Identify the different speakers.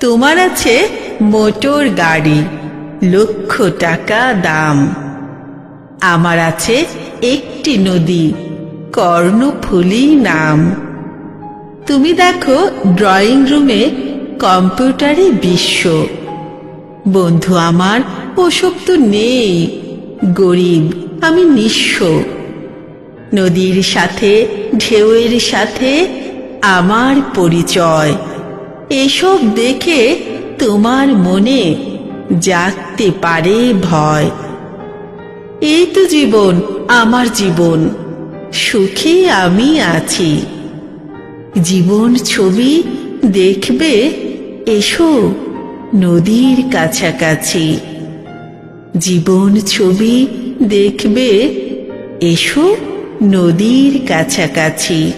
Speaker 1: তোমার আছে মোটর গাড়ি, লক্ষ টাকা দাম। আমার আছে একটি নদী, কর্ণফুলী নাম। তুমি দেখো ড্রয়িং রুমে কম্পিউটারে বিশ্ব। বন্ধু আমার ওসব তো নেই। গরিব, আমি নিঃস্ব। নদীর সাথে, ঢেউয়ের সাথে আমার পরিচয়। এসব দেখে তোমার মনে জাগতে পারে ভয়। এই তো জীবন, আমার জীবন, সুখে আমি আছি। জীবন ছবি দেখবে, এসো নদীর কাছাকাছি। জীবন ছবি দেখবে, এসো নদীর কাছাকাছি।